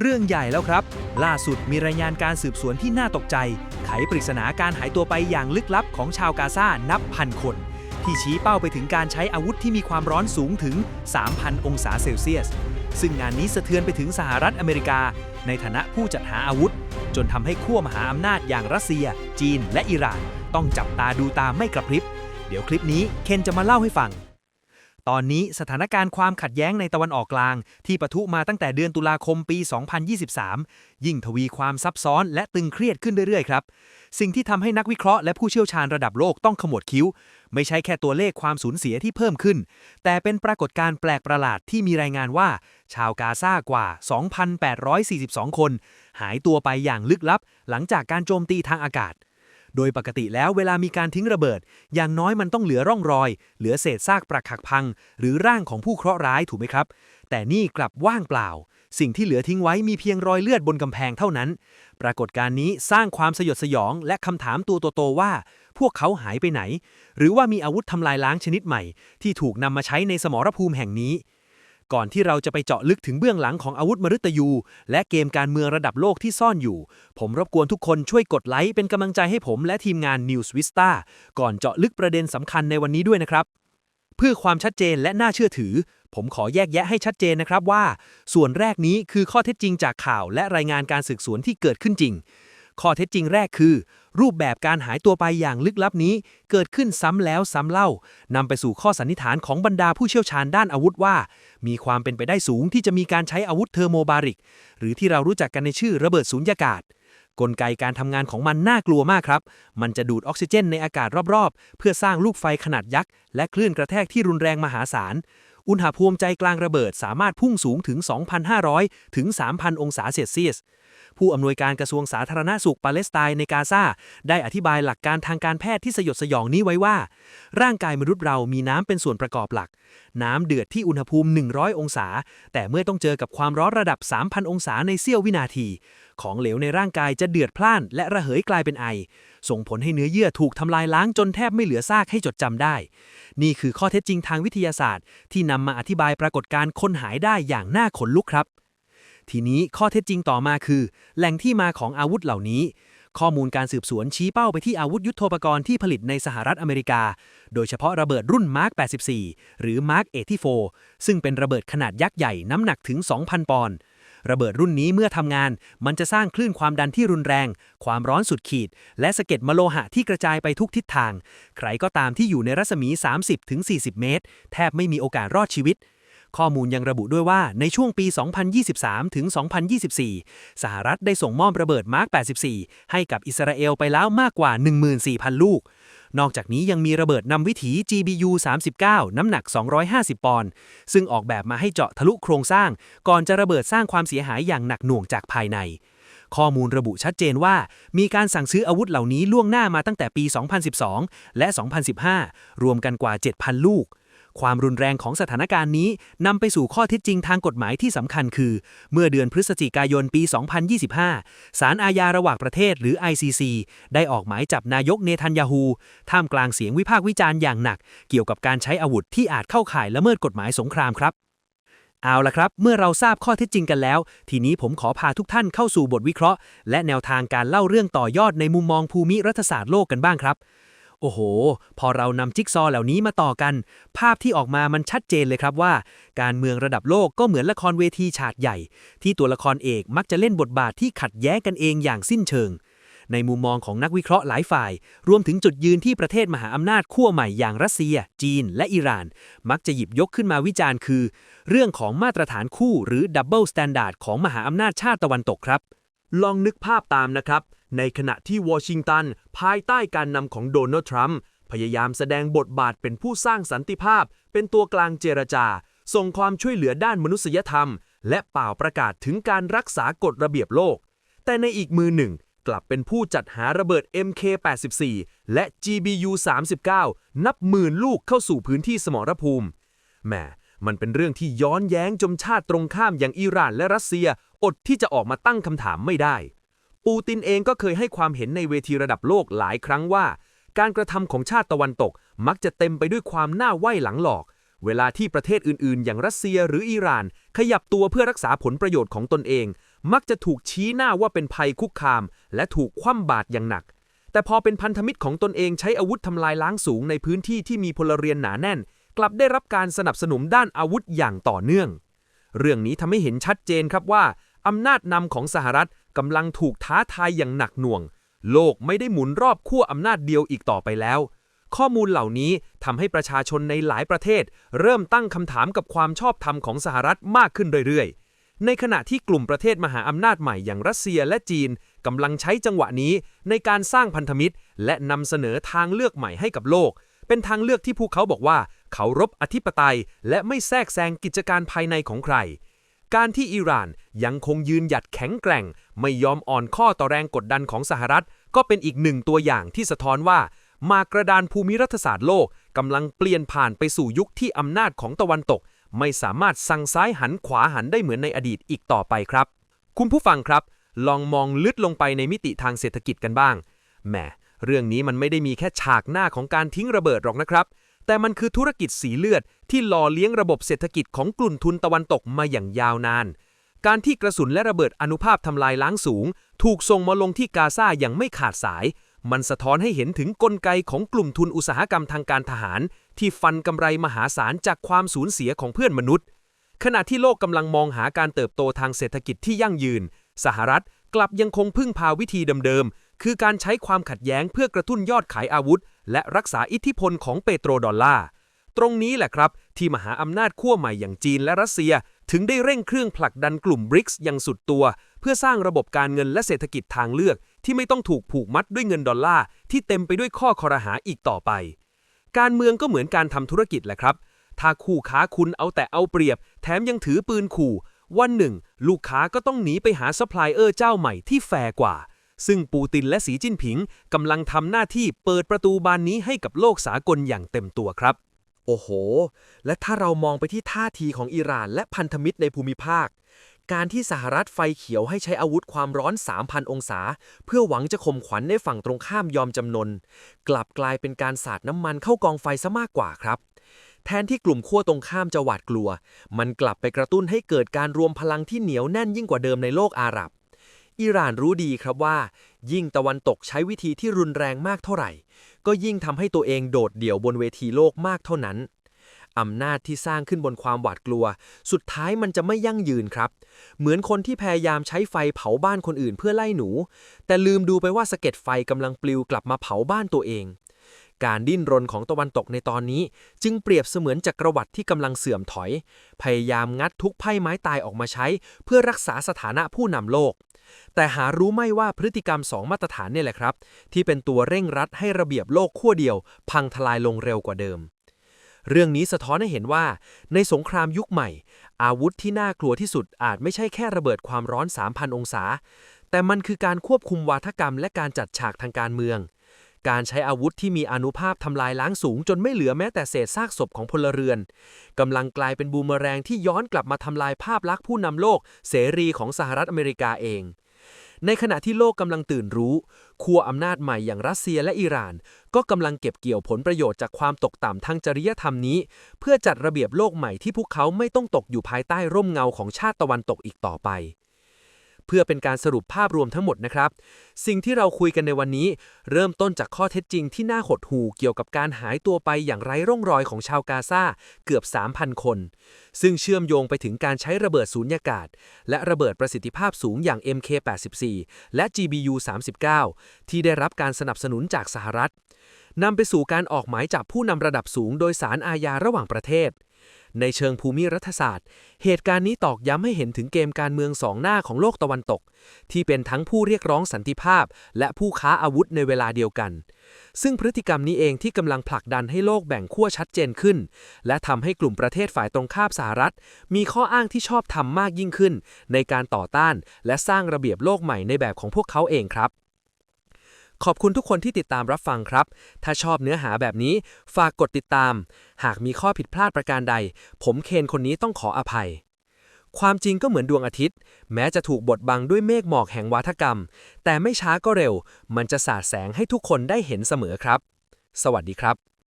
เรื่องใหญ่แล้วครับ ล่าสุดมีรายงานการสืบสวนที่น่าตกใจ ไขปริศนาการหายตัวไปอย่างลึกลับของชาวกาซานับพันคน ที่ชี้เป้าไปถึงการใช้อาวุธที่มีความร้อนสูงถึง 3,000 องศาเซลเซียส ซึ่งงานนี้สะเทือนไปถึงสหรัฐอเมริกา ในฐานะผู้จัดหาอาวุธ จนทำให้ขั้วมหาอำนาจอย่างรัสเซีย จีน และอิหร่าน ต้องจับตาดูตามไม่กระพริบ เดี๋ยวคลิปนี้เคนจะมาเล่าให้ฟัง ตอนนี้สถานการณ์ความขัดแย้งในตะวันออกกลาง ที่ปะทุมาตั้งแต่เดือนตุลาคมปี 2023 ยิ่งทวีความซับซ้อนและตึงเครียดขึ้นเรื่อยๆครับ สิ่งที่ทำให้นักวิเคราะห์และผู้เชี่ยวชาญระดับโลกต้องขมวดคิ้ว ไม่ใช่แค่ตัวเลขความสูญเสียที่เพิ่มขึ้น แต่เป็นปรากฏการณ์แปลกประหลาดที่มีรายงานว่า ชาวกาซากว่า 2,842 คน หายตัวไปอย่างลึกลับ หลังจากการโจมตีทางอากาศ โดยปกติแล้วเวลามีการทิ้งระเบิด อย่างน้อยมันต้องเหลือร่องรอย เหลือเศษซากปรักหักพัง หรือร่างของผู้เคราะห์ร้ายถูกไหมครับ แต่นี่กลับว่างเปล่า สิ่งที่เหลือทิ้งไว้มีเพียงรอยเลือดบนกำแพงเท่านั้น ปรากฏการณ์นี้สร้างความสยดสยอง และคำถามตัวโตๆว่า พวกเขาหายไปไหน หรือว่ามีอาวุธทำลายล้างชนิดใหม่ ที่ถูกนำมาใช้ในสมรภูมิแห่งนี้ ก่อนที่เราจะไปเจาะลึกถึงเบื้องหลังของอาวุธมฤตยู และเกมการเมืองระดับโลกที่ซ่อนอยู่ ผมรบกวนทุกคนช่วยกดไลค์เป็นกำลังใจให้ผมและทีมงาน News Vista ก่อนเจาะลึกประเด็นสำคัญในวันนี้ด้วยนะครับ เพื่อความชัดเจนและน่าเชื่อถือ ผมขอแยกแยะให้ชัดเจนนะครับว่า ส่วนแรกนี้คือข้อเท็จจริงจากข่าวและรายงานการสืบสวนที่เกิดขึ้นจริง ข้อเท็จจริงแรกคือ รูปแบบการหายตัวไปอย่างลึกลับนี้ เกิดขึ้นซ้ำแล้วซ้ำเล่านำไปสู่ข้อสันนิษฐานของบรรดาผู้เชี่ยวชาญด้านอาวุธว่า มีความเป็นไปได้สูงที่จะมีการใช้อาวุธเทอร์โมบาริก หรือที่เรารู้จักกันในชื่อระเบิดสูญญากาศ กลไกการทำงานของมันน่ากลัวมากครับ มันจะดูดออกซิเจนในอากาศรอบๆ เพื่อสร้างลูกไฟขนาดยักษ์และคลื่นกระแทกที่รุนแรงมหาศาลอุณหภูมิใจกลางระเบิดสามารถพุ่งสูงถึง 2,500 ถึง 3,000 องศาเซลเซียส ผู้อำนวยการกระทรวงสาธารณสุขปาเลสไตน์ในกาซาได้อธิบายหลักการทางการแพทย์ที่สยดสยองนี้ไว้ว่า ร่างกายมนุษย์เรามีน้ำเป็นส่วนประกอบหลัก น้ำเดือดที่อุณหภูมิ 100 องศา แต่เมื่อต้องเจอกับความร้อนระดับ 3,000 องศาในเสี้ยววินาที ของเหลวในร่างกายจะเดือดพล่านและระเหยกลายเป็นไอ ส่งผลให้เนื้อเยื่อถูกทำลายล้างจนแทบไม่เหลือซากให้จดจำได้ นี่คือข้อเท็จจริงทางวิทยาศาสตร์ ที่นำมาอธิบายปรากฏการณ์คนหายได้อย่างน่าขนลุกครับ ทีนี้ข้อเท็จจริงต่อมาคือ แหล่งที่มาของอาวุธเหล่านี้ ข้อมูลการสืบสวนชี้เป้าไปที่อาวุธยุโทโธปกรณ์ที่ผลิตในสหรัฐอเมริกา โดยเฉพาะระเบิดรุ่น Mark 84 หรือ Mark 84ซึ่งเป็นระเบิดขนาดยักษ์ใหญ่น้ำหนักถึง 2,000 ปอนด์ระเบิดรุ่นนี้เมื่อทำงาน มันจะสร้างคลื่นความดันที่รุนแรง ความร้อนสุดขีด และสะเก็ดมโลหะที่กระจายไปทุกทิศทาง ใครก็ตามที่อยู่ในรัศมี 30-40 เมตร แทบไม่มีโอกาสรอดชีวิต ข้อมูลยังระบุด้วยว่าในช่วงปี 2023 ถึง 2024 สหรัฐได้ส่งมอบระเบิดมาร์ก84 ให้กับอิสราเอลไปแล้วมากกว่า 14,000 ลูก นอกจากนี้ยังมีระเบิดนำวิถี GBU 39 น้ำหนัก 250 ปอนด์ ซึ่งออกแบบมาให้เจาะทะลุโครงสร้าง ก่อนจะระเบิดสร้างความเสียหายอย่างหนักหน่วงจากภายในข้อมูลระบุชัดเจนว่า มีการสั่งซื้ออาวุธเหล่านี้ล่วงหน้ามาตั้งแต่ปี 2012 และ 2015 รวมกันกว่า 7,000 ลูก ความรุนแรงของสถานการณ์นี้นำไปสู่ข้อเท็จจริงทางกฎหมายที่สำคัญคือ เมื่อเดือนพฤศจิกายนปี 2025 ศาลอาญาระหว่างประเทศหรือ ICC ได้ออกหมายจับนายกเนทันยาฮูท่ามกลางเสียงวิพากษ์วิจารณ์อย่างหนัก เกี่ยวกับการใช้อาวุธที่อาจเข้าข่ายละเมิดกฎหมายสงครามครับเอาละครับ เมื่อเราทราบข้อเท็จจริงกันแล้ว ทีนี้ผมขอพาทุกท่านเข้าสู่บทวิเคราะห์ และแนวทางการเล่าเรื่องต่อยอดในมุมมองภูมิรัฐศาสตร์โลกกันบ้างครับ โอ้โห พอเรานำจิ๊กซอว์เหล่านี้มาต่อกัน ภาพที่ออกมามันชัดเจนเลยครับว่า การเมืองระดับโลกก็เหมือนละครเวทีฉากใหญ่ ที่ตัวละครเอกมักจะเล่นบทบาทที่ขัดแย้งกันเองอย่างสิ้นเชิง ในมุมมองของนักวิเคราะห์หลายฝ่าย รวมถึงจุดยืนที่ประเทศมหาอำนาจขั้วใหม่อย่างรัสเซีย จีน และอิหร่าน มักจะหยิบยกขึ้นมาวิจารณ์คือ เรื่องของมาตรฐานคู่หรือดับเบิลสแตนดาร์ดของมหาอำนาจชาติตะวันตกครับ ลองนึกภาพตามนะครับ ในขณะที่วอชิงตัน ภายใต้การนำของโดนัลด์ทรัมป์พยายามแสดงบทบาทเป็นผู้สร้างสันติภาพ เป็นตัวกลางเจรจา ส่งความช่วยเหลือด้านมนุษยธรรม และเป่าประกาศถึงการรักษากฎระเบียบโลก แต่ในอีกมือหนึ่ง กลับเป็นผู้จัดหาระเบิด MK84 และ GBU 39นับหมื่นลูกเข้าสู่พื้นที่สมรภูมิแหมมันเป็นเรื่องที่ย้อนแย้งจนชาติตรงข้ามอย่างอิหร่านและรัสเซีย อดที่จะออกมาตั้งคำถามไม่ได้ ปูตินเองก็เคยให้ความเห็นในเวทีระดับโลกหลายครั้งว่า การกระทำของชาติตะวันตกมักจะเต็มไปด้วยความหน้าไหว้หลังหลอก เวลาที่ประเทศอื่นๆ อย่างรัสเซียหรืออิหร่าน ขยับตัวเพื่อรักษาผลประโยชน์ของตนเอง มักจะถูกชี้หน้าว่าเป็นภัยคุกคาม และถูกคว่ำบาตรอย่างหนัก แต่พอเป็นพันธมิตรของตนเองใช้อาวุธทำลายล้างสูงในพื้นที่ที่มีพลเรือนหนาแน่น กลับได้รับการสนับสนุนด้านอาวุธอย่างต่อเนื่อง เรื่องนี้ทำให้เห็นชัดเจนครับว่า อำนาจนำของสหรัฐกำลังถูกท้าทายอย่างหนักหน่วง โลกไม่ได้หมุนรอบขั้วอำนาจเดียวอีกต่อไปแล้ว ข้อมูลเหล่านี้ทำให้ประชาชนในหลายประเทศ เริ่มตั้งคำถามกับความชอบธรรมของสหรัฐมากขึ้นเรื่อยๆ ในขณะที่กลุ่มประเทศมหาอำนาจใหม่อย่างรัสเซียและจีนกำลังใช้จังหวะนี้ในการสร้างพันธมิตร และนำเสนอทางเลือกใหม่ให้กับโลก เป็นทางเลือกที่พวกเขาบอกว่า เขารบอธิปไตย และไม่แทรกแซงกิจการภายในของใคร การที่อิหร่านยังคงยืนหยัดแข็งแกร่ง ไม่ยอมอ่อนข้อต่อแรงกดดันของสหรัฐ ก็เป็นอีกหนึ่งตัวอย่างที่สะท้อนว่า มากระดานภูมิรัฐศาสตร์โลกกำลังเปลี่ยนผ่านไปสู่ยุคที่อำนาจของตะวันตก ไม่สามารถสั่งซ้ายหันขวาหันได้เหมือนในอดีตอีกต่อไปครับ คุณผู้ฟังครับ ลองมองลึกลงไปในมิติทางเศรษฐกิจกันบ้างแหมเรื่องนี้มันไม่ได้มีแค่ฉากหน้าของการทิ้งระเบิดหรอกนะครับ แต่มันคือธุรกิจสีเลือดที่หล่อเลี้ยงระบบเศรษฐกิจของกลุ่นทุนตะวันตกมาอย่างยาวนาน การที่กระสุนและระเบิดอนุภาพทำลายล้างสูง ถูกส่งมาลงที่กาซาอย่างไม่ขาดสาย มันสะท้อนให้เห็นถึงกลไกของกลุ่มทุนอุตสาหกรรมทางการทหาร ที่ฟันกำไรมหาศาลจากความสูญเสียของเพื่อนมนุษย์ ขณะที่โลกกำลังมองหาการเติบโตทางเศรษฐกิจที่ยั่งยืน สหรัฐกลับยังคงพึ่งพาวิธีเดิมๆ คือการใช้ความขัดแย้งเพื่อกระตุ้นยอดขายอาวุธ และรักษาอิทธิพลของเปโตรดอลลาร์ ตรงนี้แหละครับ ที่มหาอำนาจขั้วใหม่อย่างจีนและรัสเซีย ถึงได้เร่งเครื่องผลักดันกลุ่มบริกส์อย่างสุดตัว เพื่อสร้างระบบการเงินและเศรษฐกิจทางเลือก ที่ไม่ต้องถูกผูกมัดด้วยเงินดอลลาร์ที่เต็มไปด้วยข้อคอรหาอีกต่อไป การเมืองก็เหมือนการทำธุรกิจแหละครับ ถ้าคู่ค้าคุณเอาแต่เอาเปรียบ แถมยังถือปืนขู่ วันหนึ่ง ลูกค้าก็ต้องหนีไปหาซัพพลายเออร์เจ้าใหม่ที่แฟร์กว่า ซึ่งปูตินและสีจิ้นผิงกำลังทำหน้าที่เปิดประตูบานนี้ให้กับโลกสากลอย่างเต็มตัวครับ โอ้โห และถ้าเรามองไปที่ท่าทีของอิหร่านและพันธมิตรในภูมิภาค การที่สหรัฐไฟเขียวให้ใช้อาวุธความร้อน 3,000 องศา เพื่อหวังจะข่มขวัญในฝั่งตรงข้ามยอมจำนน กลับกลายเป็นการสาดน้ำมันเข้ากองไฟซะมากกว่าครับแทนที่กลุ่มขั้วตรงข้ามจะหวาดกลัว มันกลับไปกระตุ้นให้เกิดการรวมพลังที่เหนียวแน่นยิ่งกว่าเดิมในโลกอาหรับ อิหร่านรู้ดีครับว่า ยิ่งตะวันตกใช้วิธีที่รุนแรงมากเท่าไหร่ ก็ยิ่งทำให้ตัวเองโดดเดี่ยวบนเวทีโลกมากเท่านั้นอำนาจที่สร้างขึ้นบนความหวาดกลัว สุดท้ายมันจะไม่ยั่งยืนครับ เหมือนคนที่พยายามใช้ไฟเผาบ้านคนอื่นเพื่อไล่หนู แต่ลืมดูไปว่าสะเก็ดไฟกำลังปลิวกลับมาเผาบ้านตัวเอง การดิ้นรนของตะวันตกในตอนนี้ จึงเปรียบเสมือนจักรวรรดิที่กำลังเสื่อมถอย พยายามงัดทุกไพ่ไม้ตายออกมาใช้ เพื่อรักษาสถานะผู้นำโลก แต่หารู้ไม่ว่าพฤติกรรมสองมาตรฐานเนี่ยแหละครับ ที่เป็นตัวเร่งรัดให้ระเบียบโลกขั้วเดียว พังทลายลงเร็วกว่าเดิม เรื่องนี้สะท้อนให้เห็นว่า ในสงครามยุคใหม่ อาวุธที่น่ากลัวที่สุดอาจไม่ใช่แค่ระเบิดความร้อน 3,000 องศา แต่มันคือการควบคุมวาทกรรมและการจัดฉากทางการเมือง การใช้อาวุธที่มีอนุภาพทำลายล้างสูงจนไม่เหลือแม้แต่เศษซากศพของพลเรือนกำลังกลายเป็นบูมเมแรงที่ย้อนกลับมาทำลายภาพลักษณ์ผู้นำโลก เสรีของสหรัฐอเมริกาเอง ในขณะที่โลกกำลังตื่นรู้ขั้วอำนาจใหม่อย่างรัสเซียและอิหร่าน ก็กำลังเก็บเกี่ยวผลประโยชน์จากความตกต่ำทางจริยธรรมนี้ เพื่อจัดระเบียบโลกใหม่ที่พวกเขาไม่ต้องตกอยู่ภายใต้ร่มเงาของชาติตะวันตกอีกต่อไป เพื่อเป็นการสรุปภาพรวมทั้งหมดนะครับ สิ่งที่เราคุยกันในวันนี้ เริ่มต้นจากข้อเท็จจริงที่น่าหดหู่เกี่ยวกับการหายตัวไปอย่างไร้ร่องรอยของชาวกาซาเกือบ 3,000 คน ซึ่งเชื่อมโยงไปถึงการใช้ระเบิดสูญญากาศ และระเบิดประสิทธิภาพสูงอย่าง MK84 และ GBU 39ที่ได้รับการสนับสนุนจากสหรัฐนำไปสู่การออกหมายจับผู้นำระดับสูงโดยสารอาญาระหว่างประเทศ ในเชิงภูมิรัฐศาสตร์ เหตุการณ์นี้ตอกย้ำให้เห็นถึงเกมการเมืองสองหน้าของโลกตะวันตก ที่เป็นทั้งผู้เรียกร้องสันติภาพ และผู้ค้าอาวุธในเวลาเดียวกัน ซึ่งพฤติกรรมนี้เองที่กำลังผลักดันให้โลกแบ่งขั้วชัดเจนขึ้น และทำให้กลุ่มประเทศฝ่ายตรงข้ามสหรัฐ มีข้ออ้างที่ชอบทำมากยิ่งขึ้น ในการต่อต้าน และสร้างระเบียบโลกใหม่ในแบบของพวกเขาเองครับ ขอบคุณทุกคนที่ติดตามรับฟังครับ ถ้าชอบเนื้อหาแบบนี้ ฝากกดติดตาม หากมีข้อผิดพลาดประการใด ผมเคนคนนี้ต้องขออภัย ความจริงก็เหมือนดวงอาทิตย์ แม้จะถูกบดบังด้วยเมฆหมอกแห่งวาทกรรม แต่ไม่ช้าก็เร็ว มันจะสาดแสงให้ทุกคนได้เห็นเสมอครับ สวัสดีครับ